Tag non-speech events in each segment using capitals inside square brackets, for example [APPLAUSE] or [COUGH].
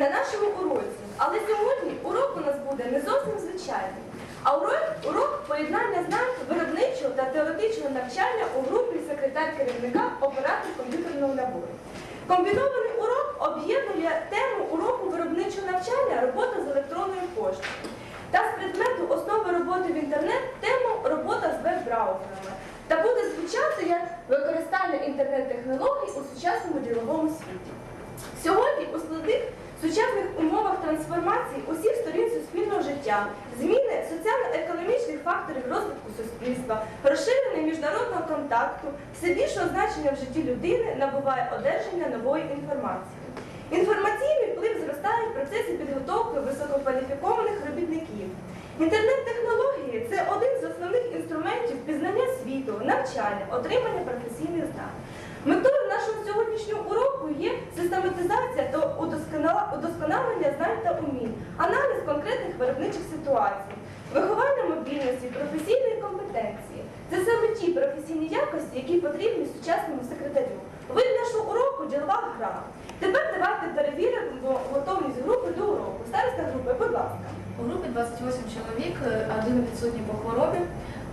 на нашому уроці. Але сьогодні урок у нас буде не зовсім звичайний. А урок, урок поєднання знань виробничого та теоретичного навчання у групі секретар керівника оператор комп'ютерного набору. Комбінований урок об'єднує тему уроку виробничого навчання робота з електронною поштою та з предмету основи роботи в інтернет тему робота з веб-браузерами та буде звучати як використання інтернет-технологій у сучасному діловому світі. Сьогодні у складних сучасних умовах трансформації усіх сторін суспільного життя, зміни соціально-економічних факторів розвитку суспільства, розширення міжнародного контакту, все більшого значення в житті людини набуває одержання нової інформації. Інформаційний вплив зростає в процесі підготовки висококваліфікованих робітників. Інтернет-технології це один з основних інструментів пізнання світу, навчання, отримання професійних знань. Метою сьогоднішнього уроку є систематизація та удосконалення знань та умінь, аналіз конкретних виробничих ситуацій, виховання мобільності, професійної компетенції. Це саме ті професійні якості, які потрібні сучасному секретарю. Вид нашого уроку ділова гра. Тепер давайте перевіримо готовність групи до уроку. Староста групи, будь ласка. У групі 28 чоловік, один відсутній по хворобі,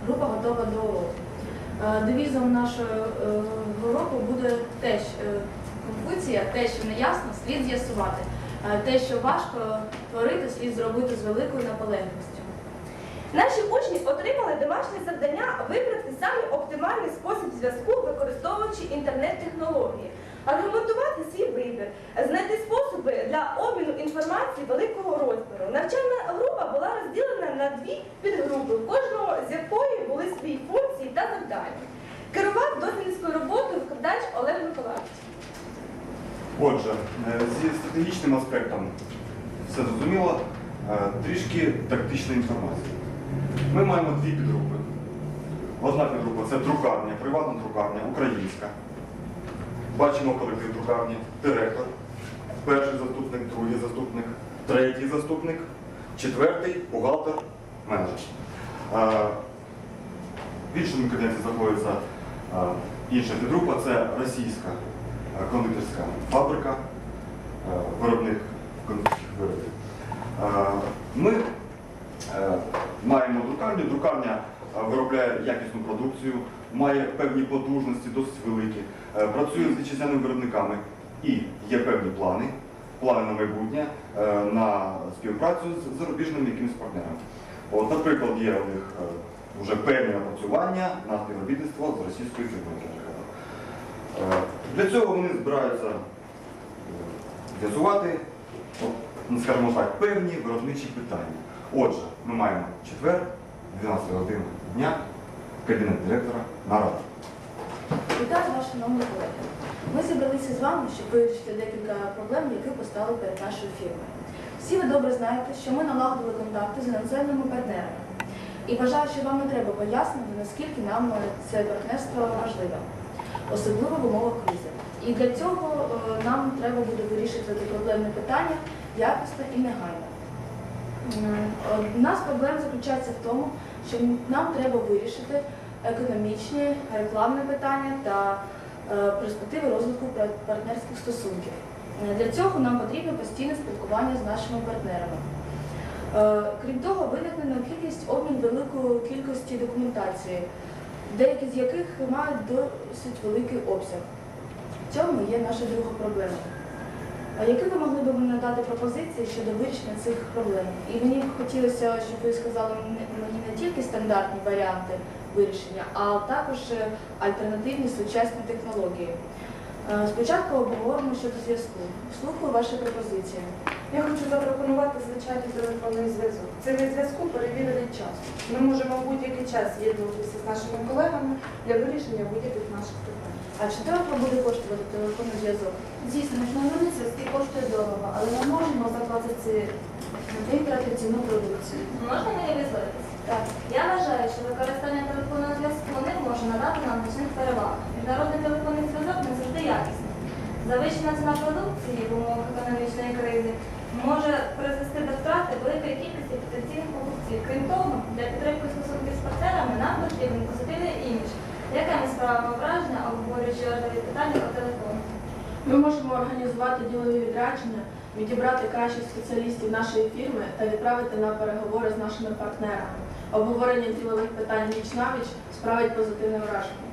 група готова до уроку. Е, Девізом нашого е, уроку буде теж е, конфуція, те, що не ясно, слід з'ясувати. Те, що важко творити, слід зробити з великою наполеглістю. Наші учні отримали домашнє завдання вибрати самий оптимальний спосіб зв'язку, використовуючи інтернет-технології, аргументувати свій вибір, знайти способи для обміну інформації великого розміру. Навчальна група була розділена на дві підгрупи, кожного з якої були свої функції та завдання. Керував дослідницькою роботою викладач Олег Миколаївич. Отже, е, зі стратегічним аспектом все зрозуміло, Е, трішки тактичної інформації. Ми маємо дві підгрупи. Одна підгрупа це друкарня, приватна друкарня, українська. Бачимо колектив друкарні, директор, перший заступник, другий заступник, третій заступник, четвертий бухгалтер, менеджер. В іншому кабінеті знаходиться е, інша підгрупа, це російська е, кондитерська фабрика, е, виробник кондитерських виробів. Ми маємо друкарню. Друкарня виробляє якісну продукцію, має певні потужності, досить великі, працює з вітчизняними виробниками і є певні плани, плани на майбутнє, на співпрацю з зарубіжними якимись партнерами. Наприклад, є у них вже певні напрацювання на співробітництво з російською фірмою. Е, Для цього вони збираються е, з'ясувати, ну, скажімо так, певні виробничі питання. Отже, ми маємо четвер, 12 годин дня, кабінет директора, нарада. Вітаю вас, шановні колеги. Ми зібралися з вами, щоб вирішити декілька проблем, які постали перед нашою фірмою. Всі ви добре знаєте, що ми налагодили контакти з іноземними партнерами. І вважаю, що вам не треба пояснити, наскільки нам е, це партнерство важливе, особливо в умовах кризи. І для цього е, нам треба буде вирішити проблемне питання якісно і негайно. У нас проблема заключається в тому, що нам треба вирішити економічні, рекламні питання та е, перспективи розвитку партнерських стосунків. Е, Для цього нам потрібно постійне спілкування з нашими партнерами. Е, Крім того, виникне необхідність обмін великої кількості документації, деякі з яких мають досить великий обсяг. В цьому є наша друга проблема. Які ви могли б надати пропозиції щодо вирішення цих проблем? І мені б хотілося, щоб ви сказали мені мені не тільки стандартні варіанти вирішення, а також е, альтернативні сучасні технології. Е, Спочатку обговоримо щодо зв'язку. Слухаю ваші пропозиції. Я хочу запропонувати звичайний телефонний зв'язок. Це від зв'язку перевірений час. Ми можемо в будь-який час з'єднуватися з нашими колегами для вирішення будь-яких наших питань. А чи дорого буде коштувати телефонний зв'язок? Звісно, міжнародний зв'язки коштує дорого, але ми можемо заплатити ціну продукції. Можна мені висловитися? Я вважаю, що використання телефонного зв'язку не може надати нам значних переваг. Міжнародний телефонний зв'язок не завжди якісний. Завищена ціна продукції в умовах економічної кризи може призвести до втрати великої кількості потенційних покупців. Крім того, для підтримки стосунків з партнерами нам потрібен позитивний імідж. Яке ми справимо враження, обговорюючи важливі питання по телефону? Ми можемо організувати ділові відрядження відібрати кращих спеціалістів нашої фірми та відправити на переговори з нашими партнерами. Обговорення ділових питань віч на віч справить позитивне враження.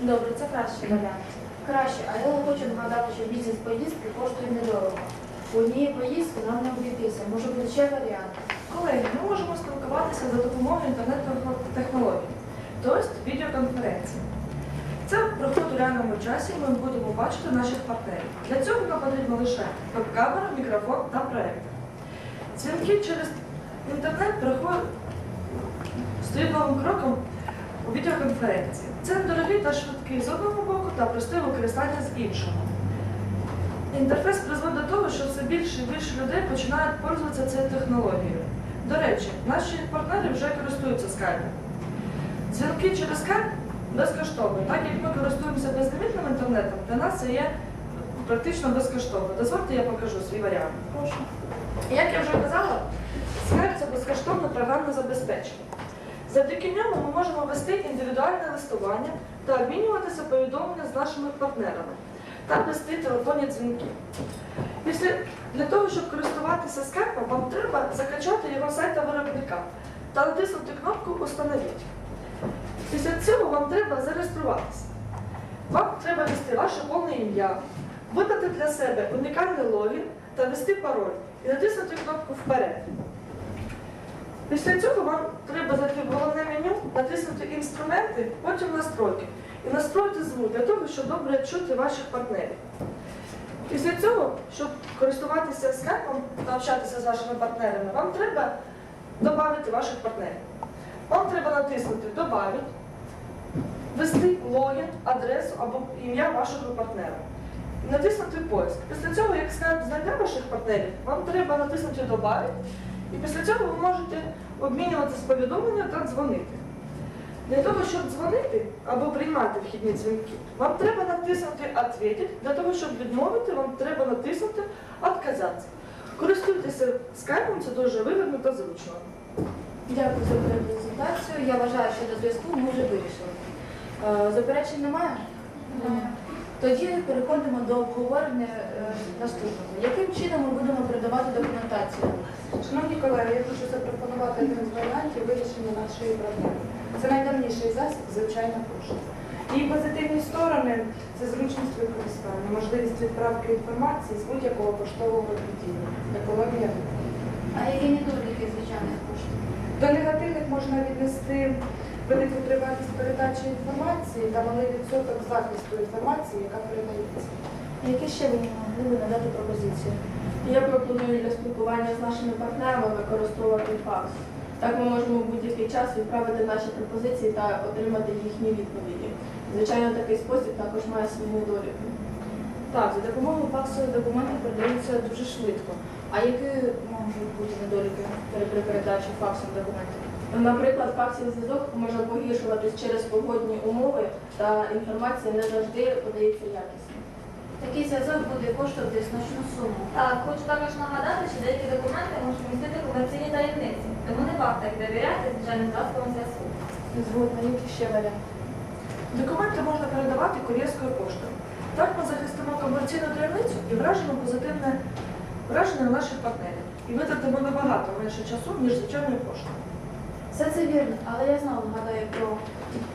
Добре, це кращий варіант. Краще, а я хочу нагадати, що бізнес-поїздки коштують недорого. У однієї поїздки нам не обійтися, може бути ще варіант. Колеги, ми можемо спілкуватися за допомогою інтернет-технологій, тобто відеоконференції. Це проходить у реальному часі, ми будемо бачити наших партнерів. Для цього нам потрібно лише веб-камера, мікрофон та проєктор. Дзвінки через інтернет стоїть новим кроком у відеоконференції. Це недорогий та швидкий з одного боку та просте використання з іншого. Інтерфейс призводить до того, що все більше і більше людей починають пользуватися цією технологією. До речі, наші партнери вже користуються скайпом. Дзвінки через скайп безкоштовні. Так як ми користуємося безлімітним інтернетом, для нас це є практично безкоштовно. Дозвольте, я покажу свій варіант. Прошу. Як я вже казала, Skype – це безкоштовне програмне забезпечення. Завдяки ньому ми можемо вести індивідуальне листування та обмінюватися повідомлення з нашими партнерами та вести телефонні дзвінки. Після, для того, щоб користуватися скайпом, вам треба закачати його сайт та виробника та натиснути кнопку Установіть. Після цього вам треба зареєструватися. Вам треба ввести ваше повне ім'я, видати для себе унікальний логін та ввести пароль і натиснути кнопку Вперед. Після цього вам треба зайти в головне меню, натиснути інструменти, потім настройки і настроїти звук для того, щоб добре чути ваших партнерів. Після цього, щоб користуватися скайпом та общатися з вашими партнерами, вам треба додати ваших партнерів. Вам треба натиснути Добавить, ввести логін, адресу або ім'я вашого партнера. Натиснути поиск. Після цього, як скайп знайде ваших партнерів, вам треба натиснути Добавить, і після цього ви можете обмінюватися повідомленням та дзвонити. Для того, щоб дзвонити або приймати вхідні дзвінки, вам треба натиснути «Ответить». Для того, щоб відмовити, вам треба натиснути «Отказатися». Користуйтеся скайпом, це дуже вигідно та зручно. Дякую за презентацію. Я вважаю, що до зв'язку ми вже вирішили. Е, Заперечень немає? Тоді переходимо до обговорення е, наступного. Яким чином ми будемо передавати документацію? Шановні колеги, я хочу запропонувати один з варіантів вирішення нашої проблеми. Це найдавніший засіб, звичайна пошта. Її позитивні сторони це зручність використання, можливість відправки інформації з будь-якого поштового відділення, економія. А які недоліки звичайних коштів? До негативних можна віднести велику тривалість передачі інформації та малий відсоток захисту інформації, яка передається. Які ще ви могли надати пропозиції? Я пропоную для спілкування з нашими партнерами використовувати факс. Так ми можемо в будь-який час відправити наші пропозиції та отримати їхні відповіді. Звичайно, такий спосіб також має свої недоліки. Так, за допомогою факсу документи передаються дуже швидко. А які можуть бути недоліки при при передачі факсом документів? Наприклад, факсовий зв'язок може погіршуватись через погодні умови та інформація не завжди подається якісно. Такий зв'язок буде коштувати значну суму. Так, хочу також нагадати, що деякі документи можуть містити комерційні таємниці, тому не варто їх довіряти звичайним засобам зв'язку. Згодна, які ще варіанти? Документи можна передавати кур'єрською поштою. Так ми захистимо комерційну таємницю і вражимо позитивне враження на наших партнерів. І витратимо набагато менше часу, ніж звичайною поштою. Все це вірно, але я знову нагадаю про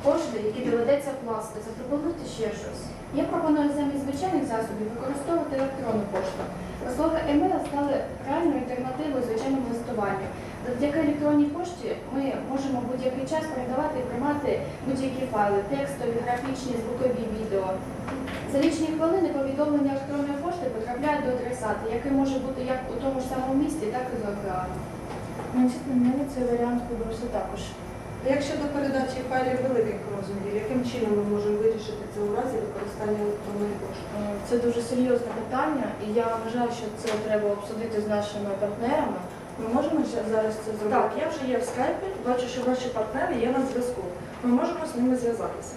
кошти, які доведеться вкласти. Запропонуйте ще щось. Я пропоную замість звичайних засобів використовувати електронну пошту. Послуги емейл стали реальною альтернативою звичайному листуванню. Завдяки електронній пошті ми можемо будь-який час передавати і приймати будь-які файли, текстові, графічні, звукові, відео. За лічні хвилини повідомлення електронної пошти потрапляють до адресата, який може бути як у тому ж самому місті, так і за океаном. Мені цей варіант подобається також. Як щодо передачі файлів великих розмірів, яким чином ми можемо вирішити це у разі використання електронної пошти? Е, Це дуже серйозне питання, і я вважаю, що це треба обсудити з нашими партнерами. Ми можемо зараз це зробити? Так, я вже є в скайпі, бачу, що ваші партнери є на зв'язку. Ми можемо з ними зв'язатися.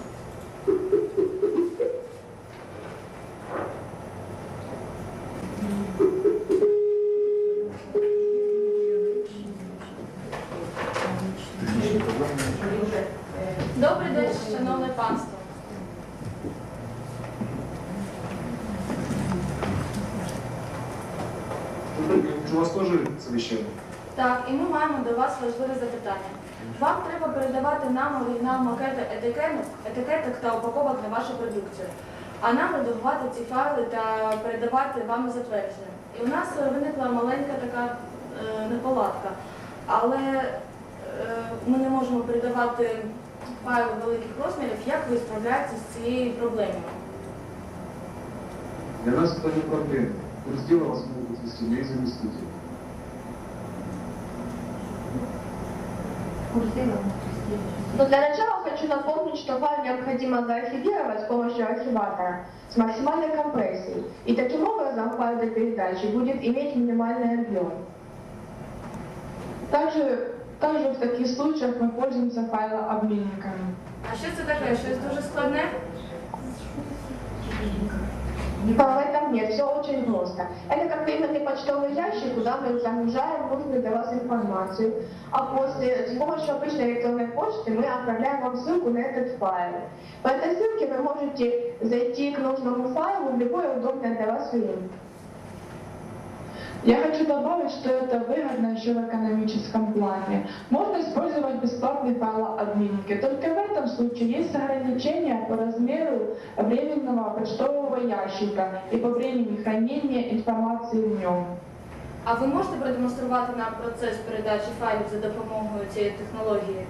У вас тоже совещание? Так, і ми маємо до вас важливе запитання. Вам треба передавати нам оригінал макети етикеток, етикеток та упаковок на вашу продукцію, а нам редагувати ці файли та передавати вам затвердження. І у нас виникла маленька така е, неполадка, але е, ми не можемо передавати файли великих розмірів. Як ви справляєтеся з цією проблемою? Для нас это не проблема. Курс дела мои заместители. Но для начала хочу напомнить, что файл необходимо заархивировать с помощью архиватора с максимальной компрессией. И таким образом файл для передачи будет иметь минимальный объем. Также, также в таких случаях мы пользуемся файлообменниками. А що це таке? Щось дуже складне? Но в этом нет, все очень просто. Это как временный почтовый ящик, куда мы загружаем нужную для вас информацию. А после, с помощью обычной электронной почты мы отправляем вам ссылку на этот файл. По этой ссылке вы можете зайти к нужному файлу в любое удобное для вас время. Я хочу добавить, что это выгодно еще в экономическом плане. Можно использовать бесплатные файлообменники, только в этом случае есть ограничения по размеру временного почтового ящика и по времени хранения информации в нем. А ви можете продемонструвати нам процес передачі файлів за допомогою цієї технології?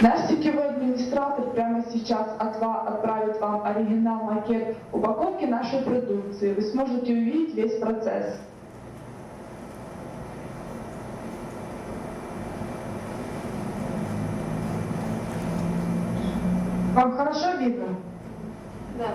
Наш сетевой администратор прямо сейчас отправит вам оригинал макет упаковки нашей продукции. Вы сможете увидеть весь процесс. Вам хорошо видно? Да.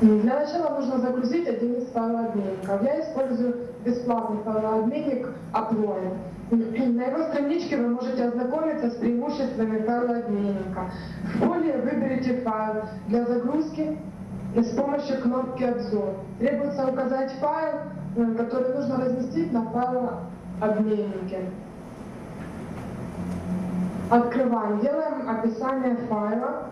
Для начала нужно загрузить один из файлообменников. Я использую бесплатный файлообменник Upload. На его страничке вы можете ознакомиться с преимуществами файлообменника. В поле выберите файл для загрузки с помощью кнопки «Обзор». Требуется указать файл, э, который нужно разместить на файлообменнике. Открываем, делаем описание файла.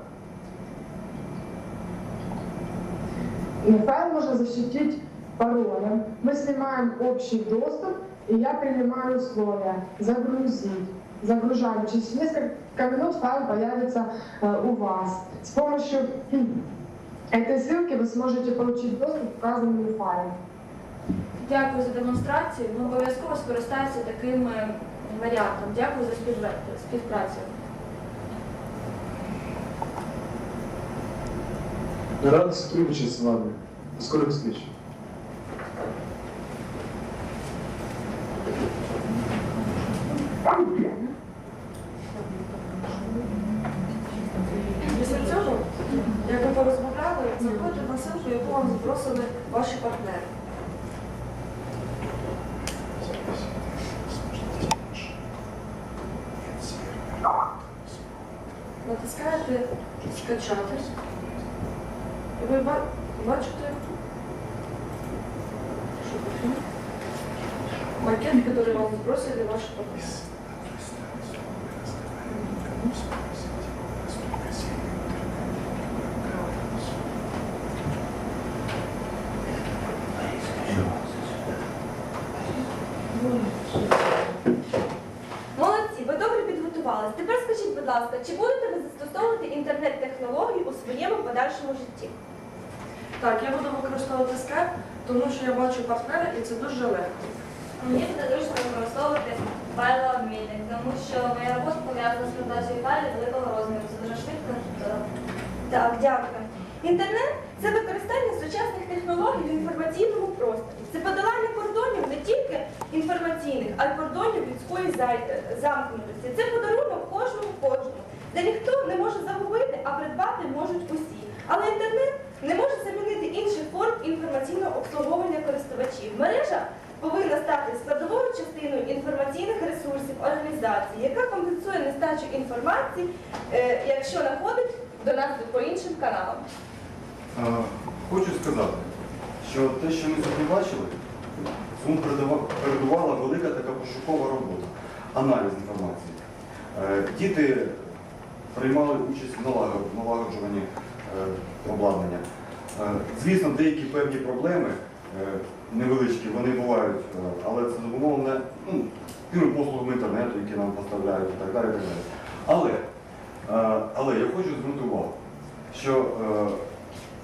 И файл можно защитить паролем. Мы снимаем общий доступ, и я принимаю условия. Загрузить. Загружаем. Через несколько минут файл появится э, у вас. С помощью хм, этой ссылки вы сможете получить доступ к указанному файлу. Дякую за демонстрацію. Ми обов'язково скористаємося таким е, варіантом. Дякую за співпра- співпрацю. Рад сотрудничать с вами. До скорых встреч. Чи будете ви застосовувати інтернет-технології у своєму подальшому житті? Так, я буду використовувати скайп, тому що я бачу партнера і це дуже легко. Мені буде зручно використовувати файлообмінник, тому що моя робота пов'язана з передачею файлів великого розміру. Це дуже швидко. Так, дякую. Інтернет це використання сучасних технологій в інформаційному просторі. Це подолання кордонів не тільки інформаційних, а й кордонів людської е, замкнутості. Це подарунок кожному кожному, де ніхто не може загубити, а придбати можуть усі. Але інтернет не може замінити інших форм інформаційного обслуговування користувачів. Мережа повинна стати складовою частиною інформаційних ресурсів організації, яка компенсує нестачу інформації, е, якщо находить до нас по іншим каналам. Хочу сказати, що те, що ми сьогодні бачили, цьому передувала велика така пошукова робота, аналіз інформації. Е, Діти приймали участь в налагод- налагоджуванні е, обладнання. Е, Звісно, деякі певні проблеми е, невеличкі, вони бувають, але це зумовлене ну, послугами інтернету, які нам поставляють і так далі. Так далі. Але, але я хочу звернути увагу, що,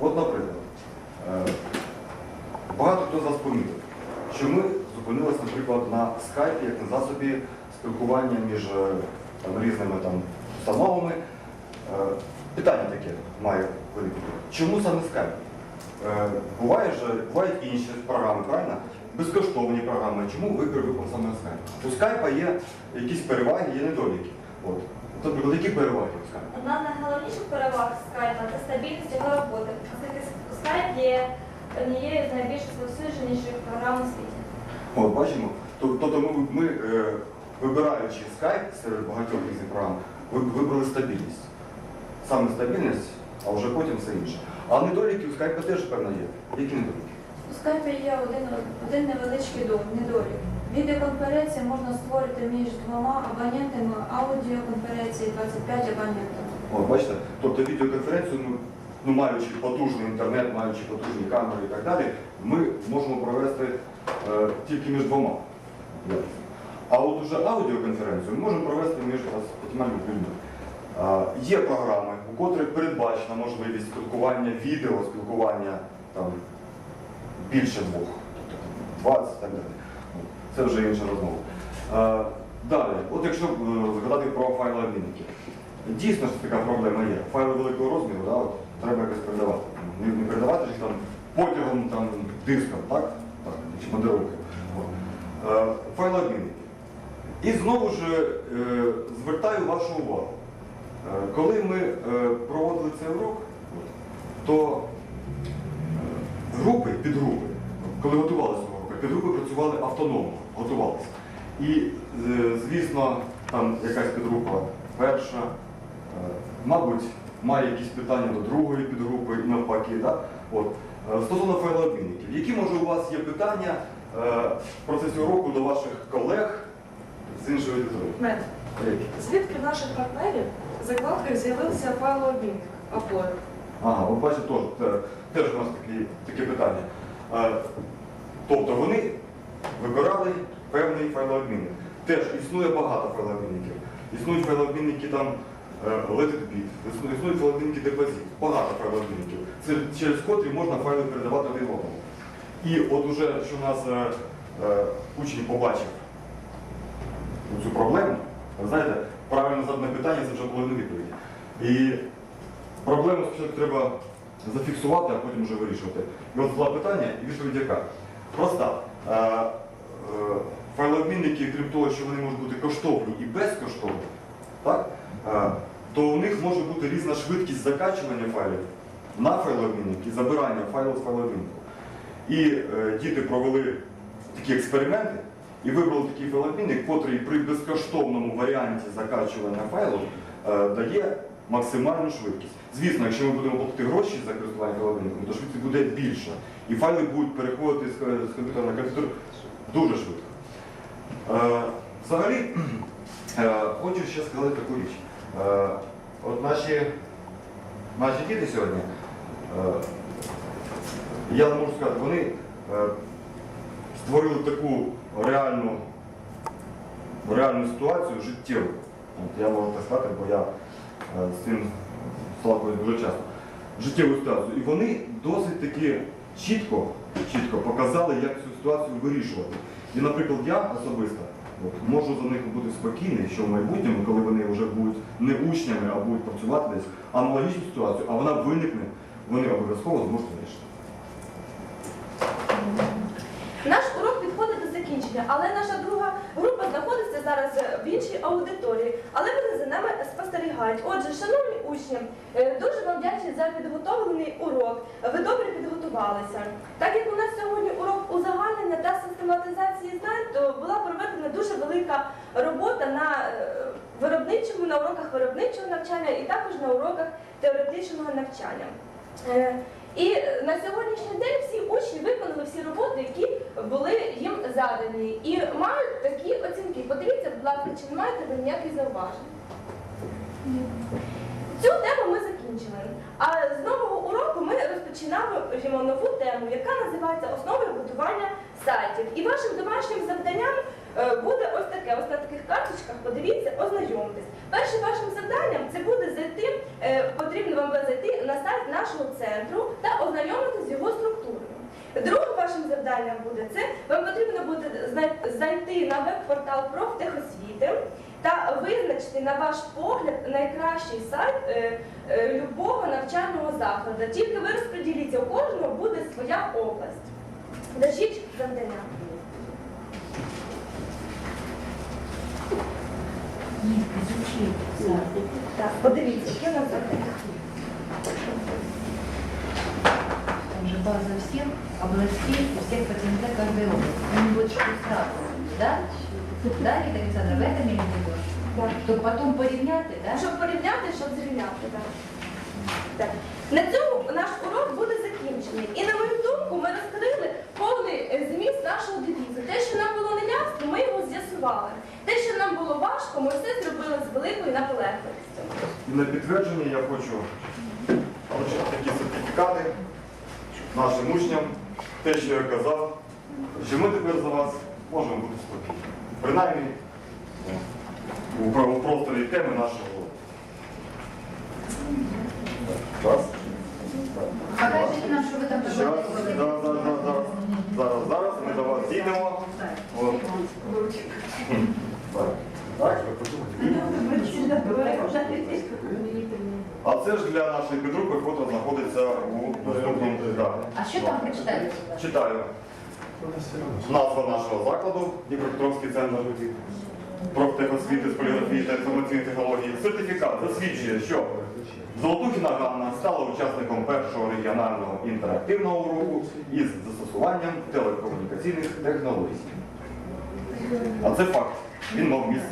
от, наприклад, багато хто з помітив, що ми зупинилися, наприклад, на скайпі як на засобі спілкування між там, різними там, установами. Е, Питання таке має виникнути. Чому саме скайп? Е, Буває ж, бувають інші програми, правильно? Безкоштовні програми. Чому вибір випав саме скайп? У скайпа є якісь переваги, є недоліки. От. Тобто, які переваги у скайпа? Одна з найголовніших переваг скайпа це стабільність його роботи, оскільки скайп є однією з найбільш розповсюдженіших програм у світі. От, бачимо. Тобто ми, ми е, вибираючи скайп серед багатьох різних програм, вибрали стабільність. Саме стабільність, а вже потім все інше. А недоліки у скайпа теж певно є. Які недоліки? У скайпі є один, один невеличкий дом, недолік. Відеоконференції можна створити між двома абонентами, аудіоконференції 25 абонентів. От, бачите, тобто відеоконференцію, ну, ну, маючи потужний інтернет, маючи потужні камери і так далі, ми можемо провести е, тільки між двома. А от уже аудіоконференцію ми можемо провести між п'ятьма людьми. Є програми, у котрих передбачена можливість спілкування, відео спілкування там, більше двох, тобто 20 і так далі. Це вже інша розмова. Далі, от якщо е, згадати про файлообмінники. Дійсно ж така проблема є. Файли великого розміру, да, от, треба якось передавати. Не, передавати їх там потягом, там, диском, так? так чи модеровкою. От. Е, Файлообмінники. І знову ж е, звертаю вашу увагу. Е, коли ми е, проводили цей урок, то групи, підгрупи, коли готувалися до уроку, підгрупи працювали автономно, готувалися. І, звісно, там якась підгрупа перша, мабуть, має якісь питання до другої підгрупи і навпаки. Да? От. Стосовно файлообмінників, які може у вас є питання в процесі уроку до ваших колег з підгрупи? Мед. Звідки в наших партнерів закладках з'явився файлообмінник Upload? Ага, от бачите, теж, теж у нас такі, таке питання. Е, тобто вони вибирали певний файлообмінник. Теж існує багато файлообмінників. Існують файлообмінники там е, Let it be, існують, файлообмінники депозит, багато файлообмінників. Це через котрі можна файли передавати один одному. І от уже, що у нас е, е, учень побачив цю проблему, ви знаєте, правильно задане питання це вже половина відповіді. І Проблему спочатку треба зафіксувати, а потім вже вирішувати. І от два питання і відповідь яка? Проста. Е, е, Файлообмінники, крім того, що вони можуть бути коштовні і безкоштовні, так? е, то у них може бути різна швидкість закачування файлів на файлообмінник і забирання файлу з файлообміннику. І е, діти провели такі експерименти і вибрали такий файлообмінник, котрий при безкоштовному варіанті закачування файлу е, дає максимальну швидкість. Звісно, якщо ми будемо платити гроші за користування файлообмінником, то швидкість буде більша. І файли будуть переходити з ко- комп'ютера на комп'ютер дуже швидко. Е, взагалі, [CLEARS THROAT] е, хочу ще сказати таку річ. От наші, наші діти сьогодні, я можу сказати, вони створили таку реальну, реальну ситуацію життєву. От я можу так сказати, бо я е, з цим сталкуюсь дуже часто. Життєву ситуацію. І вони досить таки чітко, чітко показали, як цю ситуацію вирішувати. І, наприклад, я особисто от, можу за них бути спокійний, що в майбутньому, коли вони вже будуть не учнями, а будуть працювати десь, аналогічну ситуацію, а вона виникне, вони обов'язково зможуть вирішити. Наш до але наша друга група знаходиться зараз в іншій аудиторії, але вони за нами спостерігають. Отже, шановні учні, е, дуже вам вдячні за підготовлений урок. Ви добре підготувалися. Так як у нас сьогодні урок узагальнення та систематизації знань, то була проведена дуже велика робота на е, виробничому, на уроках виробничого навчання і також на уроках теоретичного навчання. І е, на сьогоднішній день всі учні виконали всі роботи, які були їм задані, і мають такі оцінки. Подивіться, будь ласка, чи не маєте ви ніяких зауважень? Цю тему ми закінчили. А з нового уроку ми розпочинаємо. нову тему, яка називається Основи будування сайтів. І вашим домашнім завданням е, буде ось таке. Ось на таких карточках подивіться, ознайомтесь. Першим вашим завданням це буде зайти, потрібно вам зайти на сайт нашого центру та ознайомитися з його структурою. Другим вашим завданням буде це, вам потрібно буде зайти на веб-портал профтехосвіти та визначити на ваш погляд найкращий сайт е, е, любого навчального закладу. Тільки ви розподіліться, у кожного буде своя область. Держіть завдання. Так, подивіться, які у нас. Там же база всех областей, у всех ПТНТ каждой области. Не будет что сразу, да? Да, Рита Александровна, в этом имеете в виду? Так. Чтобы потом порівняти, да? Щоб порівняти, щоб зрівняти. Так. Так. На цьому наш урок буде закінчений. І на мою думку, ми розкрили повний е, зміст нашого девізу. Те, що нам було неясно, ми його з'ясували. Те, що нам було важко, ми все зробили з великою наполегливістю. І на підтвердження я хочу вручити такі сертифікати нашим учням. Те, що я казав, що ми тепер за вас можемо бути спокійні. Принаймні у просторі теми нашого. Раз. Покажите нам, що ви там Зараз, зараз, зараз, зараз, зараз, зараз ми до вас дійдемо. От. Так, А це ж для нашої підрупи, яка знаходиться у доступному так. А що там прочитати? Читаю. Назва нашого закладу, Дніпропетровський центр профтехосвіти з поліграфії та інформаційної технології. Сертифікат засвідчує, що Золотухіна Ганна стала учасником першого регіонального інтерактивного уроку із застосуванням телекомунікаційних технологій. А це факт. Він мав місце.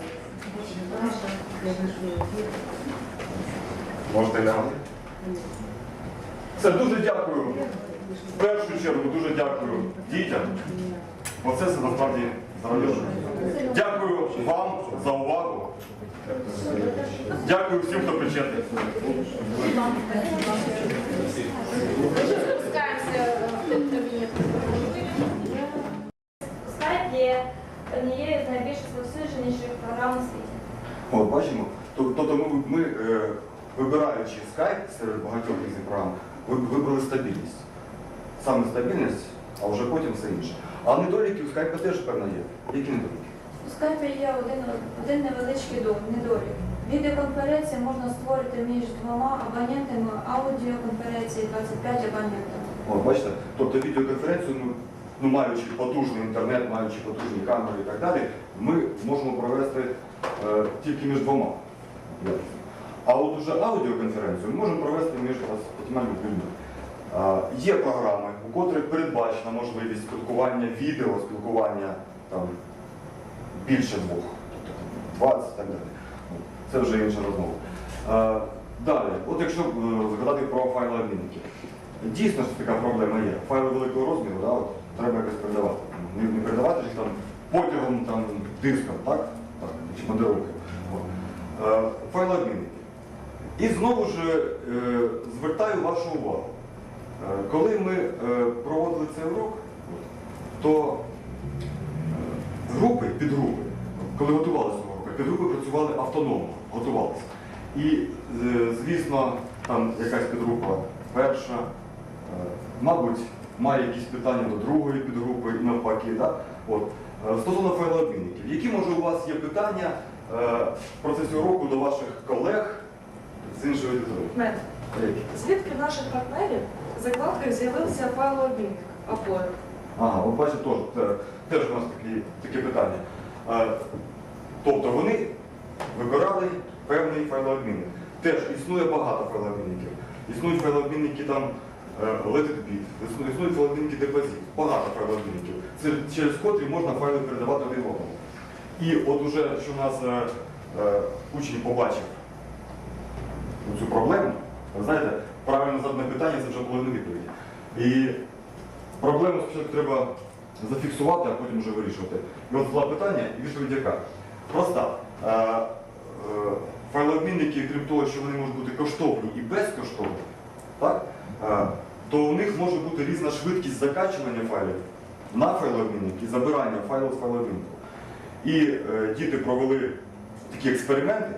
Можете глянути. Все, дуже дякую. В першу чергу дуже дякую дітям. Бо це насправді зарайоно. Дякую вам за увагу. Дякую всім, хто причетний. Скайп є однією з найбільш розповсюдженіших програм у світі. От бачимо. Тобто ми, ми е, вибираючи скайп серед багатьох різних програм, ви- вибрали стабільність. Саме стабільність, а вже потім все інше. А недоліки у скайпа теж певно є. Які недоліки? У скайпі є один, один невеличкий до- недолік. Відеоконференцію можна створити між двома абонентами аудіоконференції 25 абонентів. От, бачите, тобто відеоконференцію, ну, ну, маючи потужний інтернет, маючи потужні камери і так далі, ми можемо провести е, тільки між двома. А от уже аудіоконференцію ми можемо провести між п'ятьма людьми. Е, є програми, у котрих передбачена можливість спілкування, відео спілкування там, більше двох, тобто 20 і так далі. Це вже інша розмова. Е, Далі, от якщо е, згадати про файлообмінники. Дійсно ж така проблема є. Файли великого розміру, да, от, треба якось передавати. Не, не передавати ж там потягом, там, диском, так? так чи. Е, Файлообмінники. І знову ж е, звертаю вашу увагу. Е, коли ми е, проводили цей урок, то е, групи, підгрупи, коли готувалися до підгрупи працювали автономно, готувалися. І, звісно, там якась підгрупа перша, мабуть, має якісь питання до другої підгрупи і навпаки. Да? От. Е, Стосовно файлообмінників, які може у вас є питання е, в процесі уроку до ваших колег з іншої? Мед. Звідки в наших партнерів закладкою з'явився файлообмінник Апою? Ага, от бачите, теж, теж у нас такі, таке питання. Е, тобто вони вибирали певний файлообмінник. Теж існує багато файлообмінників. Існують файлообмінники там е, LetitBit, існують, файлообмінники Deposit, багато файлообмінників, через котрі можна файли передавати один. І от уже, що у нас е, е, учень побачив цю проблему, ви знаєте, правильно задане питання це вже не відповідь. І Проблему спочатку треба зафіксувати, а потім вже вирішувати. І от два питання і відповідь яка? Проста. Файлообмінники, крім того, що вони можуть бути коштовні і безкоштовні, так? То у них може бути різна швидкість закачування файлів на файлообмінник і забирання файлу з файлообміннику. І е, діти провели такі експерименти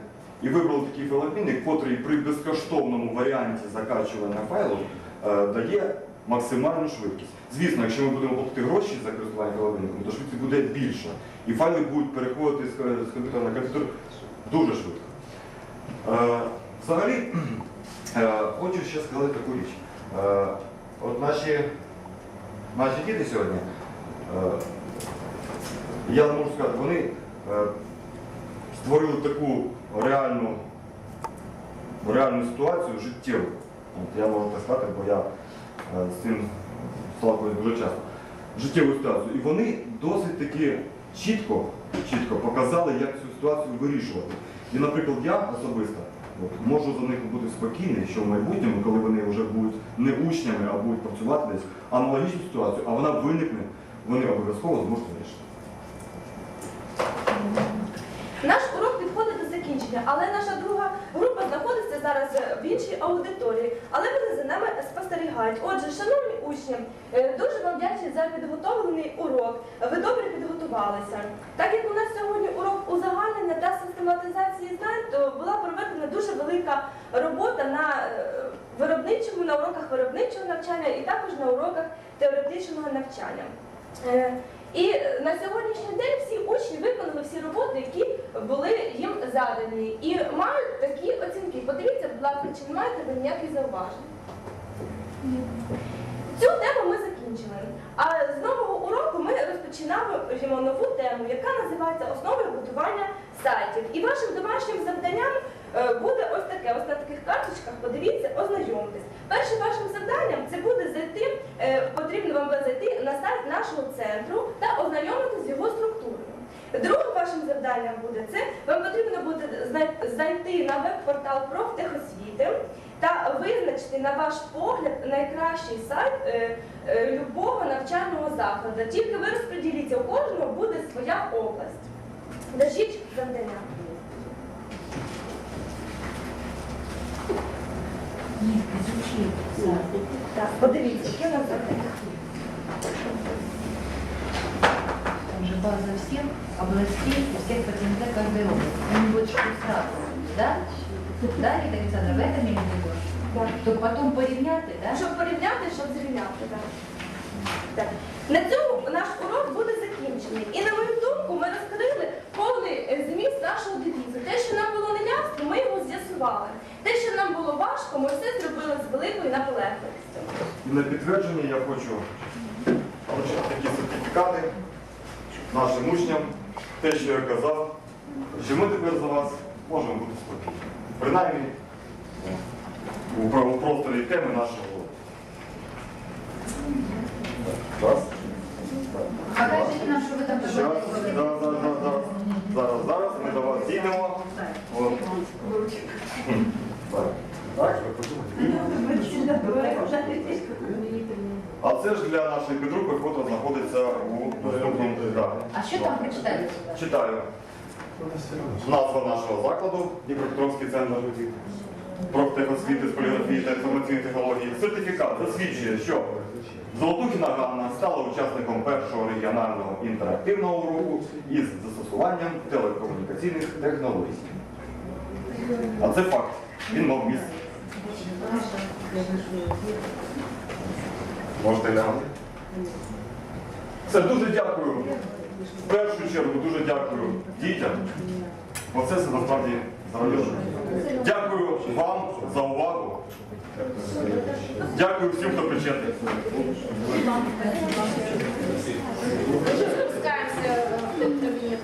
і вибрали такий файлообмінник, котрий при безкоштовному варіанті закачування файлу е, дає максимальну швидкість. Звісно, якщо ми будемо платити гроші за користування файлообмінником, то швидкість буде більша. І файли будуть переходити з комп'ютера на комп'ютер дуже швидко. Е, взагалі, [CLEARS THROAT] е, хочу ще сказати таку річ. Е, от наші, наші діти сьогодні, е, я можу сказати, вони е, створили таку реальну, реальну ситуацію життєву. От я можу так сказати, бо я з цим сталкуюсь дуже часто. Життєву ситуацію. І вони досить таки чітко, чітко показали, як цю ситуацію вирішувати. І, наприклад, я особисто от, можу за них бути спокійний, що в майбутньому, коли вони вже будуть не учнями, а будуть працювати десь, аналогічну ситуацію, а вона виникне, вони обов'язково зможуть вирішити. Наш урок підходить до закінчення, але наша зараз в іншій аудиторії, але вони за нами спостерігають. Отже, шановні учні, е, дуже вам вдячні за підготовлений урок. Ви добре підготувалися. Так як у нас сьогодні урок узагальнення та систематизації знань, то була проведена дуже велика робота на е, виробничому, на уроках виробничого навчання і також на уроках теоретичного навчання. Е, І на сьогоднішній день всі учні виконали всі роботи, які були їм задані, і мають такі оцінки. Подивіться, будь ласка, чи не маєте ви ніяких зауважень? Цю тему ми закінчили. А з нового уроку ми розпочинаємо нову тему, яка називається Основи будування сайтів. І вашим домашнім завданням е, буде ось таке, ось на таких карточках, подивіться, ознайомтесь. Першим вашим завданням це буде зайти, е, потрібно вам зайти на сайт нашого центру та ознайомитися з його структурою. Другим вашим завданням буде це, вам потрібно буде зайти на веб-портал профтехосвіти та визначити на ваш погляд найкращий сайт е, е, любого навчального закладу. Тільки ви розподіліться, у кожного буде своя область. Держіть завдання. Так, подивіться, яке у нас завдання. База всех областей, у всех ПТНТ каждой области. Они будут что сразу, да? Да, Рита Александровна, в этом имеете в виду? Так. Чтобы потом порівняти, да? Щоб порівняти, щоб зрівняти. Так. Так. На цьому наш урок буде закінчений. І на мою думку, ми розкрили повний е, зміст нашого девізу. Те, що нам було неясно, ми його з'ясували. Те, що нам було важко, ми все зробили з великою наполегливістю. І на підтвердження я хочу вручити такі сертифікати нашим учням, те, що я казав, що ми тепер за вас можемо бути спокійні. Принаймні у про- у просторі теми нашого. Раз. Покажите нам, вы там зараз, зараз, зараз, зараз, зараз, зараз ми до вас дійдемо. От. Так, так, ви подумайте. А це ж для нашої підрупи, яка знаходиться у доступному да. А що там прочитати? Читаю. Назва нашого закладу, Дніпропетровський центр профтехосвіти з поліграфії та інформаційної технології. Сертифікат засвідчує, що Золотухіна Ганна стала учасником першого регіонального інтерактивного уроку із застосуванням телекомунікаційних технологій. А це факт. Він мав місце. Можете глянути. Все, дуже дякую. В першу чергу дуже дякую дітям. Бо це все насправді зробили. Дякую вам за увагу. Дякую всім, хто причетний. Спускаемся в кабинет.